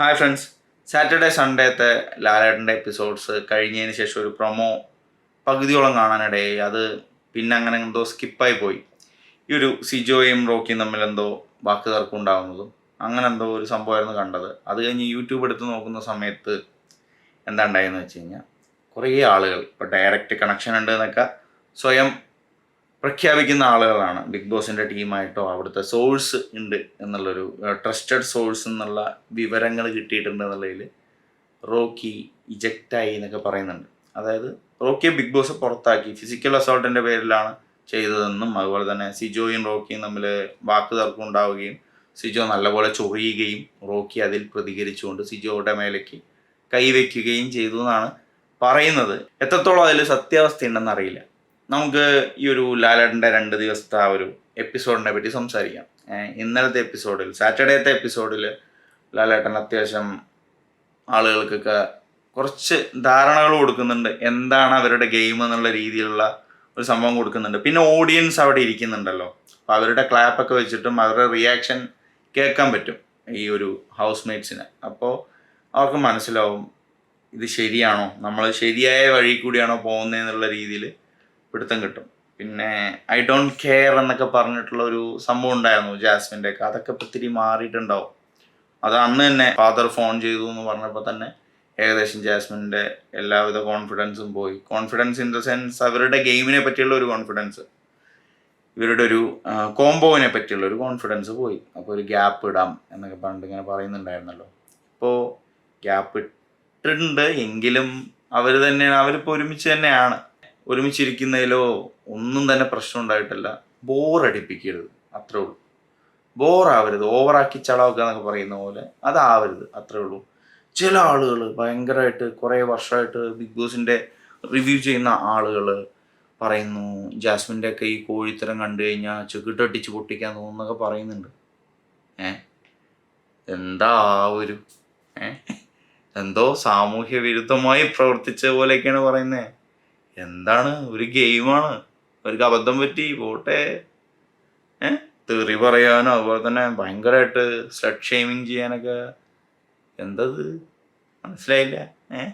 Hi friends Saturday സൺഡേത്തെ ലാലേട്ടന്റെ episodes കഴിഞ്ഞതിന് ശേഷം ഒരു പ്രൊമോ പകുതിയോളം കാണാനിടയായി. അത് പിന്നെ അങ്ങനെ എന്തോ സ്കിപ്പായി പോയി. ഈ ഒരു സിജോയും റോക്കിയും തമ്മിൽ എന്തോ വാക്ക് തർക്കം ഉണ്ടാകുന്നതും അങ്ങനെ എന്തോ ഒരു സംഭവമായിരുന്നു കണ്ടത്. അത് കഴിഞ്ഞ് യൂട്യൂബ് എടുത്ത് നോക്കുന്ന സമയത്ത് എന്താ ഉണ്ടായെന്ന് വെച്ച് കഴിഞ്ഞാൽ കുറേ ആളുകൾ ഇപ്പോൾ ഡയറക്റ്റ് കണക്ഷൻ ഉണ്ട് എന്നൊക്കെ സ്വയം പ്രഖ്യാപിക്കുന്ന ആളുകളാണ് ബിഗ് ബോസിന്റെ ടീമായിട്ടോ അവിടുത്തെ സോഴ്സ് ഉണ്ട് എന്നുള്ളൊരു ട്രസ്റ്റഡ് സോഴ്സ് എന്നുള്ള വിവരങ്ങൾ കിട്ടിയിട്ടുണ്ട് എന്നുള്ളതിൽ റോക്കി ഇജക്റ്റായി എന്നൊക്കെ പറയുന്നുണ്ട്. അതായത് റോക്കിയെ ബിഗ് ബോസ് പുറത്താക്കി. ഫിസിക്കൽ അസോൾട്ടിന്റെ പേരിലാണ് ചെയ്തതെന്നും അതുപോലെ തന്നെ സിജോയും റോക്കിയും തമ്മിൽ വാക്ക് തർക്കം ഉണ്ടാവുകയും സിജോ നല്ലപോലെ ചൊറിയുകയും റോക്കി അതിൽ പ്രതികരിച്ചുകൊണ്ട് സിജോയുടെ മേലേക്ക് കൈവയ്ക്കുകയും ചെയ്തു എന്നാണ് പറയുന്നത്. എത്രത്തോളം അതിൽ സത്യാവസ്ഥ അറിയില്ല. നമുക്ക് ഈ ഒരു ലാലേട്ടന്റെ രണ്ട് ദിവസത്തെ ആ ഒരു എപ്പിസോഡിനെ പറ്റി സംസാരിക്കാം. ഇന്നലത്തെ എപ്പിസോഡിൽ സാറ്റർഡേത്തെ എപ്പിസോഡിൽ ലാലേട്ടൻ അത്യാവശ്യം ആളുകൾക്കൊക്കെ കുറച്ച് ധാരണകൾ കൊടുക്കുന്നുണ്ട്. എന്താണ് അവരുടെ ഗെയിം എന്നുള്ള രീതിയിലുള്ള ഒരു സംഭവം കൊടുക്കുന്നുണ്ട്. പിന്നെ ഓഡിയൻസ് അവിടെ ഇരിക്കുന്നുണ്ടല്ലോ. അപ്പോൾ അവരുടെ ക്ലാപ്പൊക്കെ വെച്ചിട്ടും അവരുടെ റിയാക്ഷൻ കേൾക്കാൻ പറ്റും ഈ ഒരു ഹൗസ് മേറ്റ്സിന് അപ്പോൾ അവർക്ക് മനസ്സിലാവും ഇത് ശരിയാണോ? നമ്മൾ ശരിയായ വഴി കൂടിയാണോ പോകുന്നതെന്നുള്ള രീതിയിൽ പിടുത്തം കിട്ടും. പിന്നെ ഐ ഡോണ്ട് കെയർ എന്നൊക്കെ പറഞ്ഞിട്ടുള്ള ഒരു സംഭവം ഉണ്ടായിരുന്നു ജാസ്മിന്റെ ഒക്കെ അതൊക്കെ ഇത്തിരി മാറിയിട്ടുണ്ടാവും. അത് അന്ന് തന്നെ ഫാദർ ഫോൺ ചെയ്തു എന്ന് പറഞ്ഞപ്പോൾ തന്നെ ഏകദേശം ജാസ്മിന്റെ എല്ലാവിധ കോൺഫിഡൻസും പോയി. കോൺഫിഡൻസ് ഇൻ ദ സെൻസ് അവരുടെ ഗെയിമിനെ പറ്റിയുള്ള ഒരു കോൺഫിഡൻസ് ഇവരുടെ ഒരു കോംബോവിനെ പറ്റിയുള്ള ഒരു കോൺഫിഡൻസ് പോയി. അപ്പോൾ ഒരു ഗ്യാപ്പ് ഇടാം എന്നൊക്കെ പറഞ്ഞിട്ട് ഇങ്ങനെ പറയുന്നുണ്ടായിരുന്നല്ലോ. ഇപ്പോൾ ഗ്യാപ്പ് ഇട്ടിട്ടുണ്ട്. എങ്കിലും അവർ തന്നെയാണ് അവരിപ്പോൾ ഒരുമിച്ച് തന്നെയാണ്. ഒരുമിച്ചിരിക്കുന്നതിലോ ഒന്നും തന്നെ പ്രശ്നം ഉണ്ടായിട്ടില്ല. ബോറടിപ്പിക്കരുത് അത്രേ ഉള്ളൂ. ബോറാവരുത് ഓവറാക്കി ചളാക്കുക എന്നൊക്കെ പറയുന്ന പോലെ അതാവരുത്. അത്രേ ഉള്ളൂ. ചില ആളുകൾ ഭയങ്കരമായിട്ട് കുറേ വർഷമായിട്ട് ബിഗ് ബോസിന്റെ റിവ്യൂ ചെയ്യുന്ന ആളുകൾ പറയുന്നു ജാസ്മിന്റെ ഒക്കെ ഈ കോഴിത്തരം കണ്ടു കഴിഞ്ഞാൽ ചെകിട്ടടിച്ച് പൊട്ടിക്കാൻ തോന്നുന്നൊക്കെ പറയുന്നുണ്ട്. ഏ? എന്താ ഒരു ഏ? എന്തോ സാമൂഹ്യ വിരുദ്ധമായി പ്രവർത്തിച്ച പോലെയൊക്കെയാണ് പറയുന്നത് എന്താണ്? ഒരു ഗെയിമാണ്. അവർക്ക് അബദ്ധം പറ്റി പോട്ടെ. ഏ? തെറി പറയാനോ അതുപോലെ തന്നെ ഭയങ്കരമായിട്ട് സ്ലഡ് ഷെയ്മിങ് ചെയ്യാനൊക്കെ എന്തത്? മനസ്സിലായില്ല. ഏ?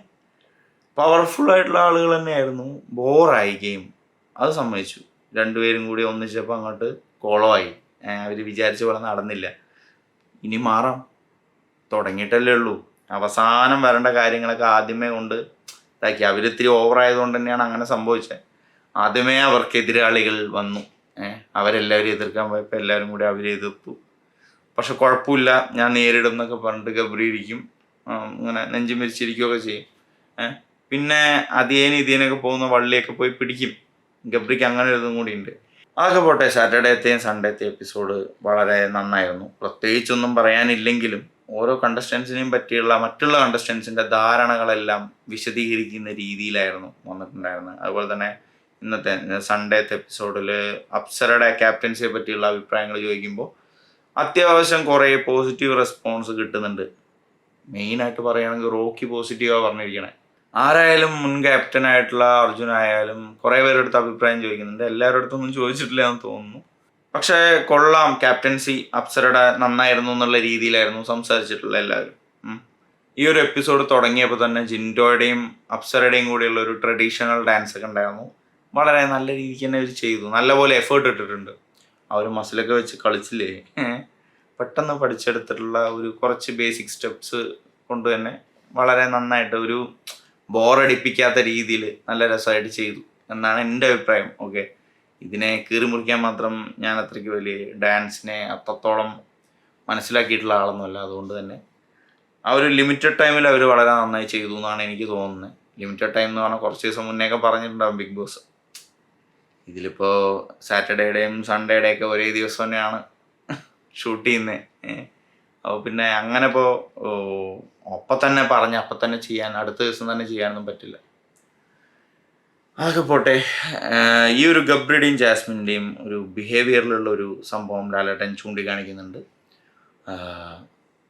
പവർഫുൾ ആയിട്ടുള്ള ആളുകൾ തന്നെയായിരുന്നു. ബോറായി ഗെയിം അത് സമ്മതിച്ചു. രണ്ടുപേരും കൂടി ഒന്നിച്ചപ്പോൾ അങ്ങോട്ട് കോളമായി. അവർ വിചാരിച്ച പോലെ നടന്നില്ല. ഇനി മാറാം. തുടങ്ങിയിട്ടല്ലേ ഉള്ളൂ. അവസാനം വരേണ്ട കാര്യങ്ങളൊക്കെ ആദ്യമേ കൊണ്ട് ഇതാക്കി അവരിത്തിരി ഓവറായതുകൊണ്ട് തന്നെയാണ് അങ്ങനെ സംഭവിച്ചത്. ആദ്യമേ അവർക്ക് എതിരാളികൾ വന്നു. അവരെല്ലാവരും എതിർക്കാൻ പോയപ്പോൾ എല്ലാവരും കൂടി അവരെ എതിർത്തു. പക്ഷെ കുഴപ്പമില്ല. ഞാൻ നേരിടും എന്നൊക്കെ പറഞ്ഞിട്ട് ഗബ്രിയിരിക്കും ഇങ്ങനെ നെഞ്ചും മരിച്ചിരിക്കുകയൊക്കെ ചെയ്യും. പിന്നെ അതിയേന ഇതിയേനൊക്കെ പോകുന്ന വള്ളിയൊക്കെ പോയി പിടിക്കും. ഗബ്രിക്ക് അങ്ങനെ ഒരു കൂടി ഉണ്ട്. അതൊക്കെ പോട്ടെ. സാറ്റർഡേത്തെയും സൺഡേത്തെയും എപ്പിസോഡ് വളരെ നന്നായിരുന്നു. പ്രത്യേകിച്ചൊന്നും പറയാനില്ലെങ്കിലും ഓരോ കണ്ടസ്റ്റൻസിനെയും പറ്റിയുള്ള മറ്റുള്ള കണ്ടസ്റ്റൻസിന്റെ ധാരണകളെല്ലാം വിശദീകരിക്കുന്ന രീതിയിലായിരുന്നു വന്നിട്ടുണ്ടായിരുന്നത്. അതുപോലെ തന്നെ ഇന്നത്തെ സൺഡേത്തെ എപ്പിസോഡിൽ അപ്സരയുടെ ക്യാപ്റ്റൻസിയെ പറ്റിയുള്ള അഭിപ്രായങ്ങൾ ചോദിക്കുമ്പോൾ അത്യാവശ്യം കുറേ പോസിറ്റീവ് റെസ്പോൺസ് കിട്ടുന്നുണ്ട്. മെയിനായിട്ട് പറയുകയാണെങ്കിൽ റോക്കി പോസിറ്റീവാണ് പറഞ്ഞിരിക്കണേ. ആരായാലും മുൻ ക്യാപ്റ്റൻ ആയിട്ടുള്ള അർജുൻ ആയാലും കുറേ പേരുടെ അടുത്ത് അഭിപ്രായം ചോദിക്കുന്നുണ്ട്. എല്ലാവരുടെ അടുത്തൊന്നും ചോദിച്ചിട്ടില്ല എന്ന് തോന്നുന്നു. പക്ഷേ കൊള്ളാം ക്യാപ്റ്റൻസി അപ്സരയുടെ നന്നായിരുന്നു എന്നുള്ള രീതിയിലായിരുന്നു സംസാരിച്ചിട്ടുള്ള എല്ലാവരും. ഈ ഒരു എപ്പിസോഡ് തുടങ്ങിയപ്പോൾ തന്നെ ജിൻഡോയുടെയും അപ്സരയുടെയും കൂടെയുള്ള ഒരു ട്രഡീഷണൽ ഡാൻസ് ഒക്കെ ഉണ്ടായിരുന്നു. വളരെ നല്ല രീതിക്ക് തന്നെ ഇവർ ചെയ്തു. നല്ലപോലെ എഫേർട്ട് ഇട്ടിട്ടുണ്ട്. അവർ മസിലൊക്കെ വെച്ച് കളിച്ചില്ലേ? പെട്ടെന്ന് പഠിച്ചെടുത്തിട്ടുള്ള ഒരു കുറച്ച് ബേസിക് സ്റ്റെപ്സ് കൊണ്ട് തന്നെ വളരെ നന്നായിട്ട് ഒരു ബോറടിപ്പിക്കാത്ത രീതിയിൽ നല്ല രസമായിട്ട് ചെയ്തു എന്നാണ് എന്റെ അഭിപ്രായം. ഓക്കെ ഇതിനെ കീറി മുറിക്കാൻ മാത്രം ഞാൻ അത്രയ്ക്ക് വലിയ ഡാൻസിനെ അത്രത്തോളം മനസ്സിലാക്കിയിട്ടുള്ള ആളൊന്നുമല്ല. അതുകൊണ്ട് തന്നെ ആ ഒരു ലിമിറ്റഡ് ടൈമിൽ അവർ വളരെ നന്നായി ചെയ്തു എന്നാണ് എനിക്ക് തോന്നുന്നത്. ലിമിറ്റഡ് ടൈം എന്ന് പറഞ്ഞാൽ കുറച്ച് ദിവസം മുന്നേ ഒക്കെ പറഞ്ഞിട്ടുണ്ടാവും ബിഗ് ബോസ്. ഇതിലിപ്പോൾ സാറ്റർഡേയുടെയും സൺഡേയുടെയൊക്കെ ഒരേ ദിവസം തന്നെയാണ് ഷൂട്ട് ചെയ്യുന്നത് അപ്പോൾ പിന്നെ അങ്ങനെ ഇപ്പോൾ ഒപ്പം തന്നെ പറഞ്ഞ് അപ്പം തന്നെ ചെയ്യാൻ അടുത്ത ദിവസം തന്നെ ചെയ്യാനൊന്നും പറ്റില്ല. അതൊക്കെ പോട്ടെ. ഈ ഒരു ഗബ്രിയുടെയും ജാസ്മിന്റെയും ഒരു ബിഹേവിയറിലുള്ള ഒരു സംഭവം ലാലേട്ടൻ ചൂണ്ടിക്കാണിക്കുന്നുണ്ട്.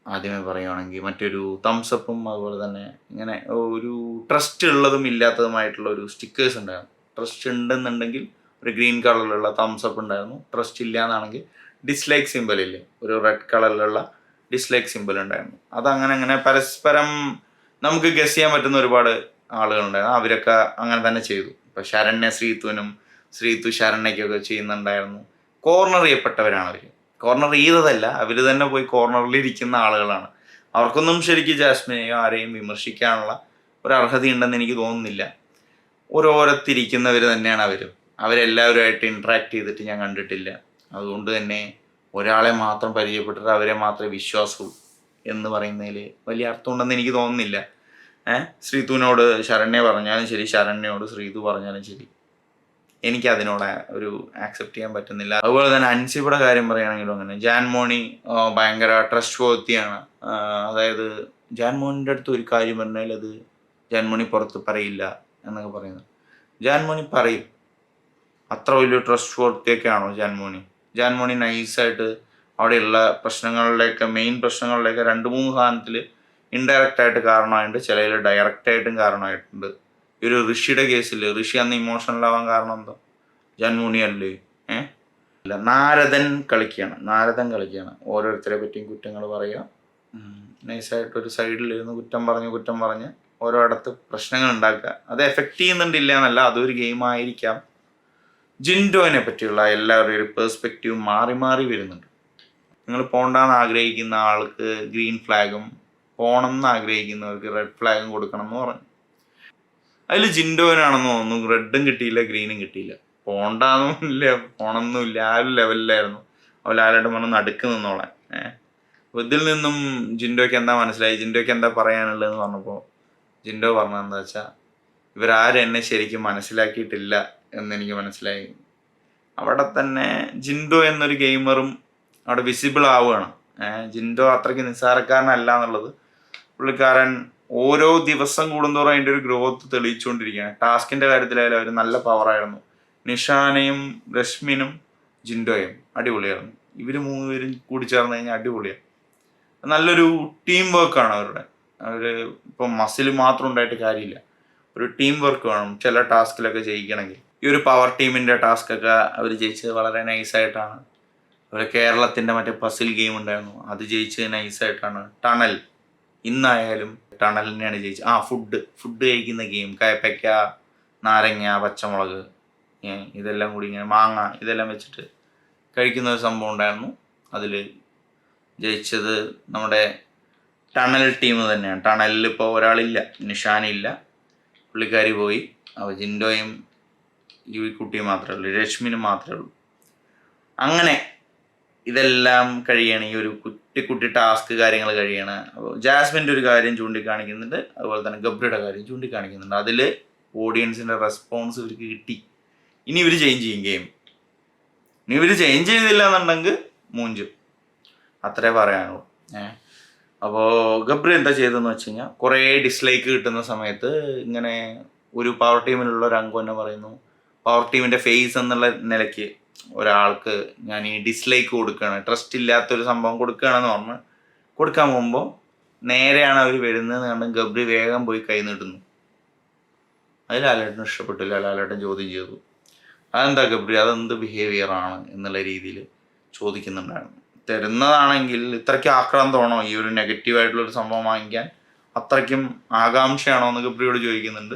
ആദ്യമേ പറയുകയാണെങ്കിൽ മറ്റൊരു തംസപ്പും അതുപോലെ തന്നെ ഇങ്ങനെ ഒരു ട്രസ്റ്റ് ഉള്ളതും ഇല്ലാത്തതുമായിട്ടുള്ള ഒരു സ്റ്റിക്കേഴ്സ് ഉണ്ടായിരുന്നു. ട്രസ്റ്റ് ഉണ്ടെന്നുണ്ടെങ്കിൽ ഒരു ഗ്രീൻ കളറിലുള്ള തംസപ്പ് ഉണ്ടായിരുന്നു. ട്രസ്റ്റ് ഇല്ല എന്നാണെങ്കിൽ ഡിസ്ലൈക്ക് സിമ്പിൾ ഇല്ലേ? ഒരു റെഡ് കളറിലുള്ള ഡിസ്ലൈക്ക് സിമ്പിൾ ഉണ്ടായിരുന്നു. അതങ്ങനെ അങ്ങനെ പരസ്പരം നമുക്ക് ഗസ് ചെയ്യാൻ പറ്റുന്ന ഒരുപാട് ആളുകളുണ്ടായിരുന്നു. അവരൊക്കെ അങ്ങനെ തന്നെ ചെയ്തു. ഇപ്പൊ ശരണ്യ ശ്രീത്തുവിനും ശ്രീത്തു ശരണ്യക്കൊക്കെ ചെയ്യുന്നുണ്ടായിരുന്നു. കോർണർ ചെയ്യപ്പെട്ടവരാണ് അവർ കോർണർ ചെയ്തതല്ല അവർ തന്നെ പോയി കോർണറിൽ ഇരിക്കുന്ന ആളുകളാണ്. അവർക്കൊന്നും ശരിക്കും ജാസ്മിനെയോ ആരെയും വിമർശിക്കാനുള്ള ഒരു അർഹതയുണ്ടെന്ന് എനിക്ക് തോന്നുന്നില്ല. ഓരോരത്തിരിക്കുന്നവർ തന്നെയാണ് അവരും. അവരെല്ലാവരുമായിട്ട് ഇൻട്രാക്ട് ചെയ്തിട്ട് ഞാൻ കണ്ടിട്ടില്ല. അതുകൊണ്ട് തന്നെ ഒരാളെ മാത്രം പരിചയപ്പെട്ടിട്ട് അവരെ മാത്രമേ വിശ്വാസമുള്ളൂ എന്ന് പറയുന്നതിൽ വലിയ അർത്ഥമുണ്ടെന്ന് എനിക്ക് തോന്നുന്നില്ല. ഏഹ് ശ്രീതുവിനോട് ശരണ്യ പറഞ്ഞാലും ശരി ശരണ്യയോട് ശ്രീതു പറഞ്ഞാലും ശരി. എനിക്ക് അതിനോട് ഒരു ആക്സെപ്റ്റ് ചെയ്യാൻ പറ്റുന്നില്ല. അതുപോലെ തന്നെ അൻസിബയുടെ കാര്യം പറയുകയാണെങ്കിലും അങ്ങനെ. ജാൻമോണി ഭയങ്കര ട്രസ്റ്റ് വർത്തിയാണ് അതായത് ജാൻ മോണിന്റെ അടുത്ത് ഒരു കാര്യം പറഞ്ഞാൽ അത് ജാൻമോണി പുറത്ത് പറയില്ല എന്നൊക്കെ പറയുന്നത് ജാൻമോണി പറയും. അത്ര വലിയ ട്രസ്റ്റ് വർത്തിയൊക്കെയാണോ ജാൻമോണി? ജാൻമോണി നൈസായിട്ട് അവിടെയുള്ള പ്രശ്നങ്ങളിലേക്ക് മെയിൻ പ്രശ്നങ്ങളിലേക്ക് രണ്ട് മൂന്ന് സാധനത്തിൽ ഇൻഡയറക്റ്റ് ആയിട്ട് കാരണമായിട്ടുണ്ട്. ചിലയിൽ ഡയറക്റ്റ് ആയിട്ടും കാരണമായിട്ടുണ്ട്. ഈ ഒരു ഋഷിയുടെ കേസിൽ ഋഷി അന്ന് ഇമോഷണൽ ആവാൻ കാരണം എന്താ? ജാൻമോണി അല്ലേ? ഏ? അല്ല നാരദൻ കളിക്കുകയാണ്. നാരദൻ കളിക്കുകയാണ്. ഓരോരുത്തരെ പറ്റിയും കുറ്റങ്ങൾ പറയുക. നൈസായിട്ട് ഒരു സൈഡിൽ ഇരുന്ന് കുറ്റം പറഞ്ഞ് കുറ്റം പറഞ്ഞ് ഓരോ ഇടത്ത് പ്രശ്നങ്ങൾ ഉണ്ടാക്കുക. അത് എഫക്റ്റ് ചെയ്യുന്നുണ്ടില്ല എന്നല്ല അതൊരു ഗെയിം ആയിരിക്കാം. ജിൻഡോനെ പറ്റിയുള്ള എല്ലാവരുടെയും ഒരു പേഴ്സ്പെക്റ്റീവ് മാറി മാറി വരുന്നുണ്ട്. നിങ്ങൾ പോണ്ടെന്ന് ആഗ്രഹിക്കുന്ന ആൾക്ക് ഗ്രീൻ ഫ്ലാഗും പോണം എന്ന് ആഗ്രഹിക്കുന്നവർക്ക് റെഡ് ഫ്ലാഗും കൊടുക്കണം എന്ന് പറഞ്ഞു. അതിൽ ജിൻഡോനാണെന്ന് തോന്നുന്നു. റെഡും കിട്ടിയില്ല ഗ്രീനും കിട്ടിയില്ല. പോണ്ടെന്നുമില്ല പോണമെന്നില്ല ആ ഒരു ലെവലിലായിരുന്നു അവൾ ആരോടും പറഞ്ഞു നടുക്ക് നിന്നോളാൻ. ഏഹ് ഇതിൽ നിന്നും ജിൻഡോയ്ക്ക് എന്താ മനസ്സിലായി? ജിൻഡോയ്ക്ക് എന്താ പറയാനുള്ളതെന്ന് പറഞ്ഞപ്പോൾ ജിൻഡോ പറഞ്ഞത് എന്താ വെച്ചാൽ ഇവരാരും എന്നെ ശരിക്കും മനസ്സിലാക്കിയിട്ടില്ല എന്നെനിക്ക് മനസ്സിലായി. അവിടെ തന്നെ ജിൻഡോ എന്നൊരു ഗെയിമറും അവിടെ വിസിബിൾ ആവുകയാണ്. ജിൻഡോ അത്രയ്ക്ക് നിസ്സാരക്കാരനല്ല എന്നുള്ളത് പുള്ളിക്കാരൻ ഓരോ ദിവസം കൂടുന്തോറും അതിന്റെ ഒരു ഗ്രോത്ത് തെളിയിച്ചുകൊണ്ടിരിക്കുകയാണ്. ടാസ്കിന്റെ കാര്യത്തിലായാലും അവർ നല്ല പവറായിരുന്നു നിഷാനയും രശ്മിനും ജിൻഡോയും അടിപൊളിയായിരുന്നു. ഇവർ മൂന്നുപേരും കൂടി ചേർന്ന് കഴിഞ്ഞാൽ അടിപൊളിയാണ് നല്ലൊരു ടീം വർക്കാണ് അവരുടെ. അവർ ഇപ്പം മസിൽ മാത്രം ഉണ്ടായിട്ട് കാര്യമില്ല. ഒരു ടീം വർക്ക് വേണം. ചില ടാസ്കിലൊക്കെ ജയിക്കണമെങ്കിൽ. ഈ ഒരു പവർ ടീമിന്റെ ടാസ്കൊക്കെ അവർ ജയിച്ചത് വളരെ നൈസായിട്ടാണ് അതുപോലെ കേരളത്തിന്റെ മറ്റേ പസിൽ ഗെയിം ഉണ്ടായിരുന്നു. അത് ജയിച്ചത് നൈസായിട്ടാണ് ടണൽ. ഇന്നായാലും ടണലിനെയാണ് ജയിച്ചത് ആ ഫുഡ് ഫുഡ് കഴിക്കുന്ന ഗെയിം കയപ്പയ്ക്ക നാരങ്ങ പച്ചമുളക് ഇതെല്ലാം കൂടി ഇങ്ങനെ മാങ്ങ ഇതെല്ലാം വെച്ചിട്ട് കഴിക്കുന്ന ഒരു സംഭവം ഉണ്ടായിരുന്നു. അതിൽ ജയിച്ചത് നമ്മുടെ ടണൽ ടീം തന്നെയാണ്. ടണലിൽ ഇപ്പോൾ ഒരാളില്ല. നിഷാനില്ല. പുള്ളിക്കാരി പോയി. അപ്പോൾ ജിൻഡോയും ഈ കുട്ടിയും മാത്രമേ ഉള്ളൂ. രശ്മിനും മാത്രമേ ഉള്ളൂ. അങ്ങനെ ഇതെല്ലാം കഴിയണം ഈ ഒരു കുട്ടി ടാസ്ക് കാര്യങ്ങൾ കഴിയണം. അപ്പോൾ ജാസ്മിന്റെ ഒരു കാര്യം ചൂണ്ടിക്കാണിക്കുന്നുണ്ട്. അതുപോലെ തന്നെ ഗബ്രിയുടെ കാര്യം ചൂണ്ടിക്കാണിക്കുന്നുണ്ട്. അതിൽ ഓഡിയൻസിന്റെ റെസ്പോൺസ് ഇവർക്ക് കിട്ടി. ഇനി ഇവർ ചേഞ്ച് ചെയ്യും ഗെയിം ഇനി ഇവർ ചേഞ്ച് ചെയ്തില്ല എന്നുണ്ടെങ്കിൽ മൂഞ്ചും. അത്രേ പറയാനുള്ളൂ. ഏഹ് അപ്പോൾ ഗബ്രി എന്താ ചെയ്തതെന്ന് വെച്ച് കഴിഞ്ഞാൽ കുറേ ഡിസ്ലൈക്ക് കിട്ടുന്ന സമയത്ത് ഇങ്ങനെ ഒരു പവർ ടീമിലുള്ള ഒരു അംഗം തന്നെ പറയുന്നു. പവർ ടീമിന്റെ ഫേസ് എന്നുള്ള നിലയ്ക്ക് ഒരാൾക്ക് ഞാൻ ഈ ഡിസ്ലൈക്ക് കൊടുക്കുകയാണ് ട്രസ്റ്റ് ഇല്ലാത്തൊരു സംഭവം കൊടുക്കുകയാണെന്ന് പറഞ്ഞ് കൊടുക്കാൻ പോകുമ്പോൾ നേരെയാണ് അവർ വരുന്നത് കണ്ട് ഗബ്രി വേഗം പോയി കൈ നീട്ടുന്നു. അത് ലാലേട്ടന് ഇഷ്ടപ്പെട്ടില്ല ലാലേട്ടൻ ചോദ്യം ചെയ്തു. അതെന്താ ഗബ്രി? അതെന്ത് ബിഹേവിയർ ആണ് എന്നുള്ള രീതിയിൽ ചോദിക്കുന്നുണ്ടായിരുന്നു. തരുന്നതാണെങ്കിൽ ഇത്രയ്ക്ക് ആക്രാന്തമാണോ ഈ ഒരു നെഗറ്റീവായിട്ടുള്ളൊരു സംഭവം വാങ്ങിക്കാൻ? അത്രയ്ക്കും ആകാംക്ഷയാണോ എന്ന് ഗബ്രിയോട് ചോദിക്കുന്നുണ്ട്.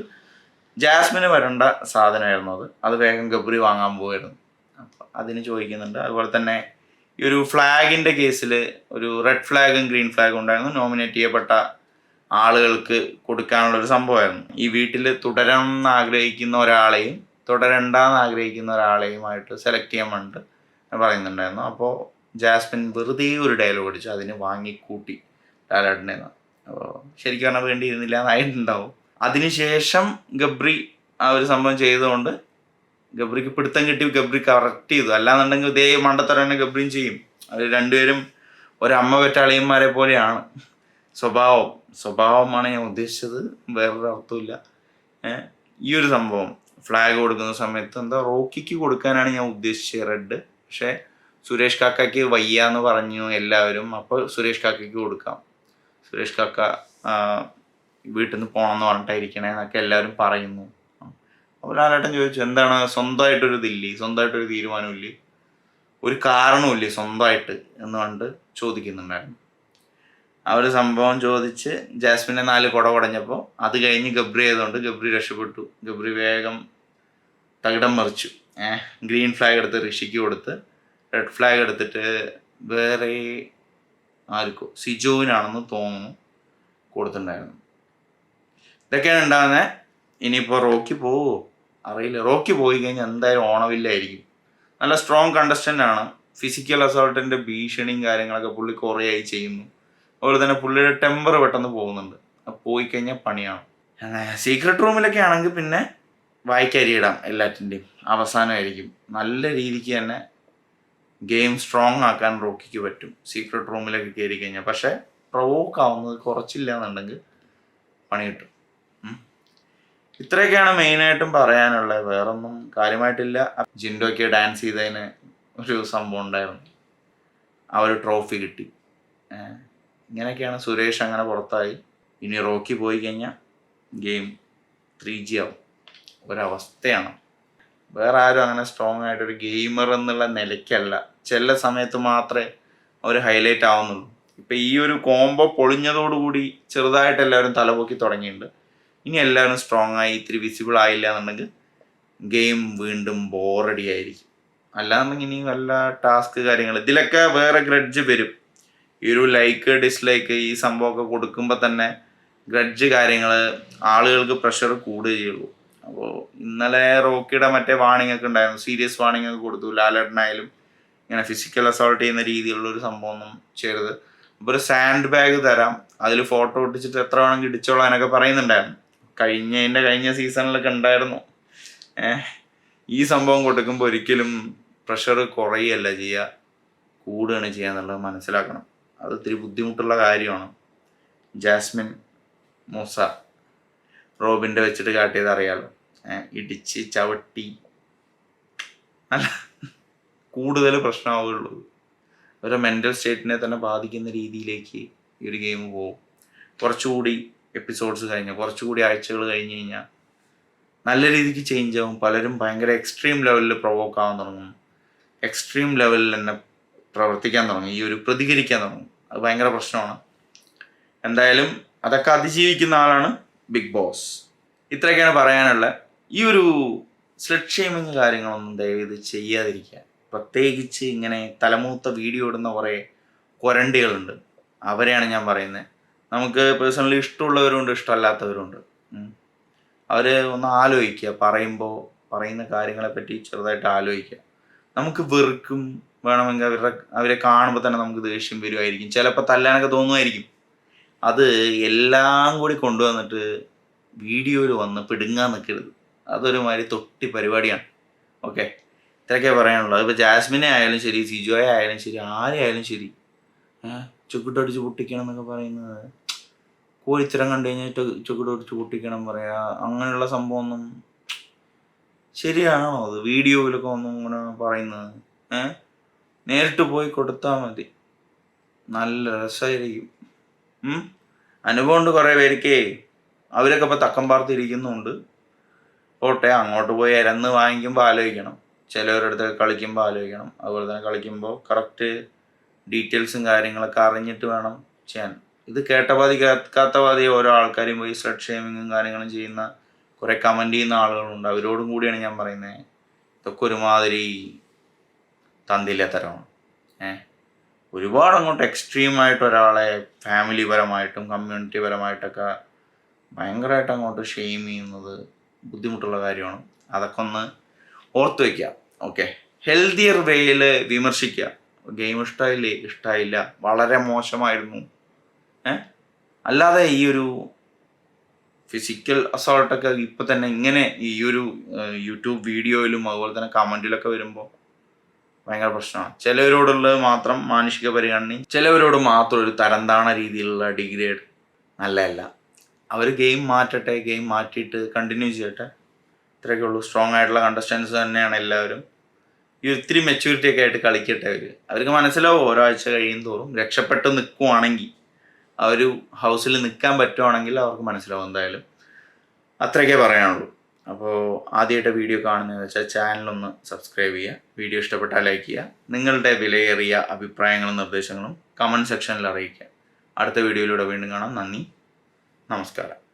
ജാസ്മിന് വരേണ്ട സാധനമായിരുന്നു അത്. അത് വേഗം ഗബ്രി വാങ്ങാൻ പോയിരുന്നു അതിന് ചോദിക്കുന്നുണ്ട്. അതുപോലെ തന്നെ ഈ ഒരു ഫ്ലാഗിന്റെ കേസിൽ ഒരു റെഡ് ഫ്ലാഗും ഗ്രീൻ ഫ്ലാഗും ഉണ്ടായിരുന്നു. നോമിനേറ്റ് ചെയ്യപ്പെട്ട ആളുകൾക്ക് കൊടുക്കാനുള്ള ഒരു സംഭവമായിരുന്നു. ഈ വീട്ടിൽ തുടരണം എന്ന് ആഗ്രഹിക്കുന്ന ഒരാളെയും തുടരണ്ടെന്ന് ആഗ്രഹിക്കുന്ന ഒരാളെയുമായിട്ട് സെലക്ട് ചെയ്യാൻ വേണ്ടിയിട്ട് പറയുന്നുണ്ടായിരുന്നു. അപ്പോൾ ജാസ്മിൻ വെറുതെ ഒരു ഡയലോഗ് അടിച്ചു. അതിന് വാങ്ങിക്കൂട്ടി ലാലേട്ടനെ അപ്പോൾ ശരിക്കും പറഞ്ഞാൽ വേണ്ടിയിരുന്നില്ല എന്നായിട്ടുണ്ടാവും. അതിനുശേഷം ഗബ്രി ആ ഒരു സംഭവം ചെയ്തുകൊണ്ട് ഗബ്രിക്ക് പിടുത്തം കിട്ടി ഗബ്രി കറക്റ്റ് ചെയ്തു. അല്ലാന്നുണ്ടെങ്കിൽ ഇതേ മണ്ടത്തരം ഗബ്രിയും ചെയ്യും. അവർ രണ്ടുപേരും ഒരമ്മ പെറ്റാളിയന്മാരെ പോലെയാണ്. സ്വഭാവം സ്വഭാവമാണ് ഞാൻ ഉദ്ദേശിച്ചത്. വേറൊരു അർത്ഥമില്ല ഏഹ് ഈ ഒരു സംഭവം. ഫ്ലാഗ് കൊടുക്കുന്ന സമയത്ത് എന്താ റോക്കിക്ക് കൊടുക്കാനാണ് ഞാൻ ഉദ്ദേശിച്ചത് റെഡ്. പക്ഷേ സുരേഷ് കാക്കയ്ക്ക് വയ്യ എന്ന് പറഞ്ഞു എല്ലാവരും. അപ്പോൾ സുരേഷ് കാക്കയ്ക്ക് കൊടുക്കാം. സുരേഷ് കാക്ക വീട്ടിൽ നിന്ന് പോകണമെന്ന് പറഞ്ഞിട്ടായിരിക്കണേ എന്നൊക്കെ എല്ലാവരും പറയുന്നു. അപ്പോൾ ലാലേട്ടൻ ചോദിച്ചു എന്താണ്? സ്വന്തമായിട്ടൊരു ഇതില്ലേ? സ്വന്തമായിട്ടൊരു തീരുമാനമില്ലേ? ഒരു കാരണമില്ലേ സ്വന്തമായിട്ട്? എന്ന് കണ്ട് ചോദിക്കുന്നുണ്ടായിരുന്നു. ആ ഒരു സംഭവം ചോദിച്ച് ജാസ്മിനെ നാല് കുട കുടഞ്ഞപ്പോൾ അത് കഴിഞ്ഞ് ഗബ്രി ആയതുകൊണ്ട് ഗബ്രി രക്ഷപ്പെട്ടു. ഗബ്രി വേഗം തകിടം മറിച്ചു. ഗ്രീൻ ഫ്ലാഗ് എടുത്ത് ഋഷിക്ക് കൊടുത്ത് റെഡ് ഫ്ലാഗ് എടുത്തിട്ട് വേറെ ആർക്കോ സിജോവിനാണെന്ന് തോന്നുന്നു കൊടുത്തിട്ടുണ്ടായിരുന്നു. ഇതൊക്കെയാണ് ഉണ്ടാകുന്നത്. ഇനിയിപ്പോൾ റോക്കി പോവോ? അറിയില്ല. റോക്കി പോയി കഴിഞ്ഞാൽ എന്തായാലും ഓണവില്ലായിരിക്കും. നല്ല സ്ട്രോങ് കണ്ടസ്റ്റന്റ് ആണ്. ഫിസിക്കൽ അസോൾട്ടിന്റെ ഭീഷണിയും കാര്യങ്ങളൊക്കെ പുള്ളി കുറേയായി ചെയ്യുന്നു. അതുപോലെ തന്നെ പുള്ളിയുടെ ടെമ്പർ പെട്ടെന്ന് പോകുന്നുണ്ട്. പോയി കഴിഞ്ഞാൽ പണിയാണ്. സീക്രട്ട് റൂമിലൊക്കെ ആണെങ്കിൽ പിന്നെ വായിക്കരിയിടാം എല്ലാറ്റിന്റെയും അവസാനമായിരിക്കും. നല്ല രീതിക്ക് തന്നെ ഗെയിം സ്ട്രോങ് ആക്കാൻ റോക്കിക്ക് പറ്റും. സീക്രട്ട് റൂമിലൊക്കെ കയറി കഴിഞ്ഞാൽ പക്ഷേ പ്രൊവോക്ക് ആവുന്നത് കുറച്ചില്ല എന്നുണ്ടെങ്കിൽ പണി കിട്ടും. ഇത്രയൊക്കെയാണ് മെയിനായിട്ടും പറയാനുള്ളത്. വേറൊന്നും കാര്യമായിട്ടില്ല. ജിൻഡോയ്ക്ക് ഡാൻസ് ചെയ്തതിന് ഒരു സംഭവം ഉണ്ടായിരുന്നു. ആ ഒരു ട്രോഫി കിട്ടി. ഇങ്ങനെയൊക്കെയാണ് സുരേഷ് അങ്ങനെ പുറത്തായി. ഇനി റോക്കി പോയി കഴിഞ്ഞാൽ ഗെയിം ത്രീ ജി ആവും. ഒരവസ്ഥയാണ്. വേറെ ആരും അങ്ങനെ സ്ട്രോങ് ആയിട്ടൊരു ഗെയിമർ എന്നുള്ള നിലയ്ക്കല്ല. ചില സമയത്ത് മാത്രമേ അവർ ഹൈലൈറ്റ് ആവുന്നുള്ളൂ. ഇപ്പം ഈ ഒരു കോംബോ പൊളിഞ്ഞതോടുകൂടി ചെറുതായിട്ട് എല്ലാവരും തലപൊക്കി തുടങ്ങിയിട്ടുണ്ട്. ഇനി എല്ലാവരും സ്ട്രോങ് ആയി ഇത്തിരി വിസിബിൾ ആയില്ല എന്നുണ്ടെങ്കിൽ ഗെയിം വീണ്ടും ബോറടി ആയിരിക്കും. അല്ലാന്നുണ്ടെങ്കിൽ ഇനി വല്ല ടാസ്ക് കാര്യങ്ങൾ. ഇതിലൊക്കെ വേറെ ഗ്രഡ്ജ് വരും. ഈ ഒരു ലൈക്ക് ഡിസ്ലൈക്ക് ഈ സംഭവമൊക്കെ കൊടുക്കുമ്പോൾ തന്നെ ഗ്രഡ്ജ് കാര്യങ്ങൾ ആളുകൾക്ക് പ്രഷർ കൂടുകയേ ചെയ്യുള്ളൂ അപ്പോൾ ഇന്നലെ റോക്കിയുടെ മറ്റേ വാണിംഗ് ഒക്കെ ഉണ്ടായിരുന്നു. സീരിയസ് വാണിംഗ് ഒക്കെ കൊടുത്തു. ലാലേട്ടനായാലും ഇങ്ങനെ ഫിസിക്കൽ അസോൾട്ട് ചെയ്യുന്ന രീതിയിലുള്ള ഒരു സംഭവം ഒന്നും ചെയ്യരുത്. അപ്പോൾ ഒരു സാൻഡ് ബാഗ് തരാം. അതിൽ ഫോട്ടോ ഒട്ടിച്ചിട്ട് എത്ര വേണമെങ്കിൽ ഇടിച്ചോളാനൊക്കെ പറയുന്നുണ്ടായിരുന്നു. കഴിഞ്ഞതിന്റെ കഴിഞ്ഞ സീസണിലൊക്കെ ഉണ്ടായിരുന്നു. ഈ സംഭവം കൊടുക്കുമ്പോൾ ഒരിക്കലും പ്രഷർ കുറയല്ല ചെയ്യുക കൂടുകയാണ് ചെയ്യുക എന്നുള്ളത് മനസ്സിലാക്കണം. അത് ഇത്തിരി ബുദ്ധിമുട്ടുള്ള കാര്യമാണ്. ജാസ്മിൻ മൂസ റോബിന്റെ വെച്ചിട്ട് കാട്ടിയത് അറിയാലോ. ഇടിച്ച് ചവിട്ടി. അല്ല കൂടുതൽ പ്രശ്നമാവുകയുള്ളൂ. അവരുടെ മെന്റൽ സ്റ്റേറ്റിനെ തന്നെ ബാധിക്കുന്ന രീതിയിലേക്ക് ഈ ഒരു ഗെയിം പോകും കുറച്ചുകൂടി എപ്പിസോഡ്സ് കഴിഞ്ഞ് കുറച്ചുകൂടി ആഴ്ചകൾ കഴിഞ്ഞ് കഴിഞ്ഞാൽ നല്ല രീതിക്ക് ചേഞ്ച് ആവും. പലരും ഭയങ്കര എക്സ്ട്രീം ലെവലിൽ പ്രൊവോക്ക് ആവാൻ തുടങ്ങും. എക്സ്ട്രീം ലെവലിൽ തന്നെ പ്രവർത്തിക്കാൻ തുടങ്ങും. ഈ ഒരു പ്രതികരിക്കാൻ തുടങ്ങും. അത് ഭയങ്കര പ്രശ്നമാണ്. എന്തായാലും അതൊക്കെ അതിജീവിക്കുന്ന ആളാണ് ബിഗ് ബോസ് ഇത്രയൊക്കെയാണ് പറയാനുള്ള ഈ ഒരു സ്ലെഡ് ഷെയ്മിങ് കാര്യങ്ങളൊന്നും ദയവേത് ചെയ്യാതിരിക്കുക. പ്രത്യേകിച്ച് ഇങ്ങനെ തലമൂത്ത വീഡിയോ ഇടുന്ന കുറേ കൊരണ്ടികളുണ്ട്. അവരെയാണ് ഞാൻ പറയുന്നത്. നമുക്ക് പേഴ്സണലി ഇഷ്ടമുള്ളവരുണ്ട് ഇഷ്ടമല്ലാത്തവരുണ്ട്. അവർ ഒന്ന് ആലോചിക്കുക പറയുമ്പോൾ പറയുന്ന കാര്യങ്ങളെപ്പറ്റി ചെറുതായിട്ട് ആലോചിക്കുക. നമുക്ക് വെറുക്കും വേണമെങ്കിൽ അവരുടെ അവരെ കാണുമ്പോൾ തന്നെ നമുക്ക് ദേഷ്യം വരുമായിരിക്കും ചിലപ്പോൾ തല്ലാനൊക്കെ തോന്നുമായിരിക്കും അത് എല്ലാം കൂടി കൊണ്ടുവന്നിട്ട് വീഡിയോയിൽ വന്ന് പിടുങ്ങാൻ നിൽക്കരുത്. അതൊരു മാതിരി തൊട്ടി പരിപാടിയാണ്. ഓക്കെ? ഇത്രയൊക്കെ പറയാനുള്ളത് ഇപ്പോൾ ജാസ്മിനെ ആയാലും ശരി സിജോയെ ആയാലും ശരി ആരെയായാലും ശരി ചുക്കിട്ടടിച്ച് പൊട്ടിക്കണം എന്നൊക്കെ പറയുന്നത് കോഴിത്തരം കണ്ടു കഴിഞ്ഞാൽ ചുക്കിട്ടടിച്ച് പൊട്ടിക്കണം പറയാ. അങ്ങനെയുള്ള സംഭവമൊന്നും ശരിയാണോ അത്? വീഡിയോയിലൊക്കെ ഒന്നും ഇങ്ങനെ പറയുന്നത്. ഏ? നേരിട്ട് പോയി കൊടുത്താൽ മതി. നല്ല രസമായിരിക്കും. അനുഭവം ഉണ്ട് കുറേ പേർക്ക്. അവരൊക്കെ ഇപ്പോൾ തക്കം പാർത്തിരിക്കുന്നുണ്ട് പോട്ടെ അങ്ങോട്ട് പോയി ഇരന്ന് വാങ്ങിക്കുമ്പോൾ ആലോചിക്കണം. ചിലവരുടെ കളിക്കുമ്പോൾ ആലോചിക്കണം. അതുപോലെ തന്നെ കളിക്കുമ്പോൾ കറക്റ്റ് ഡീറ്റെയിൽസും കാര്യങ്ങളൊക്കെ അറിഞ്ഞിട്ട് വേണം ചെയ്യാൻ. ഇത് കേട്ട പാതി ഓരോ ആൾക്കാരും പോയി സ്ലഡ് ഷേമിങ്ങും കാര്യങ്ങളും ചെയ്യുന്ന കുറേ കമന്റ് ചെയ്യുന്ന ആളുകളുണ്ട്. അവരോടും കൂടിയാണ് ഞാൻ പറയുന്നത് ഇതൊക്കെ ഒരുമാതിരി തന്തില്ല തരമാണ്. ഏ? ഒരുപാട് അങ്ങോട്ട് എക്സ്ട്രീം ആയിട്ട് ഒരാളെ ഫാമിലി പരമായിട്ടും കമ്മ്യൂണിറ്റി പരമായിട്ടൊക്കെ ഭയങ്കരമായിട്ട് അങ്ങോട്ട് ഷെയിം ചെയ്യുന്നത് ബുദ്ധിമുട്ടുള്ള കാര്യമാണ്. അതൊക്കെ ഒന്ന് ഓർത്ത് വയ്ക്കുക ഓക്കെ ഹെൽത്തിയർ വേയിൽ വിമർശിക്കുക. ഗെയിം ഇഷ്ടമായില്ലേ ഇഷ്ടമായില്ല വളരെ മോശമായിരുന്നു. അല്ലാതെ ഈ ഒരു ഫിസിക്കൽ അസോൾട്ടൊക്കെ ഇപ്പം തന്നെ ഇങ്ങനെ ഈ ഒരു യൂട്യൂബ് വീഡിയോയിലും അതുപോലെ തന്നെ കമന്റിലൊക്കെ വരുമ്പോൾ ഭയങ്കര പ്രശ്നമാണ്. ചിലവരോടുള്ളത് മാത്രം മാനുഷിക പരിഗണന ചിലവരോട് മാത്രം ഒരു തരംതാണ രീതിയിലുള്ള ഡിഗ്രേഡ് നല്ലതല്ല. അവർ ഗെയിം മാറ്റട്ടെ ഗെയിം മാറ്റിയിട്ട് കണ്ടിന്യൂ ചെയ്യട്ടെ. ഇത്രയൊക്കെ ഉള്ളൂ. സ്ട്രോങ് ആയിട്ടുള്ള കണ്ടസ്റ്റൻസ് തന്നെയാണ് എല്ലാവരും. ഈ ഒത്തിരി മെച്യൂരിറ്റി ഒക്കെ ആയിട്ട് കളിക്കട്ടെ അവർ അവർക്ക് മനസ്സിലാവും ഓരോ ആഴ്ച കഴിയും തോറും. രക്ഷപ്പെട്ട് നിൽക്കുവാണെങ്കിൽ ആ ഒരു ഹൗസിൽ നിൽക്കാൻ പറ്റുവാണെങ്കിൽ അവർക്ക് മനസ്സിലാവും എന്തായാലും. അത്രയൊക്കെ പറയാനുള്ളൂ. അപ്പോൾ ആദ്യമായിട്ട് വീഡിയോ കാണുന്നതെന്ന് വെച്ചാൽ ചാനലൊന്ന് സബ്സ്ക്രൈബ് ചെയ്യുക. വീഡിയോ ഇഷ്ടപ്പെട്ടാൽ ലൈക്ക് ചെയ്യുക. നിങ്ങളുടെ വിലയേറിയ അഭിപ്രായങ്ങളും നിർദ്ദേശങ്ങളും കമന്റ് സെക്ഷനിൽ അറിയിക്കുക. അടുത്ത വീഡിയോയിലൂടെ വീണ്ടും കാണാം. നന്ദി. നമസ്കാരം.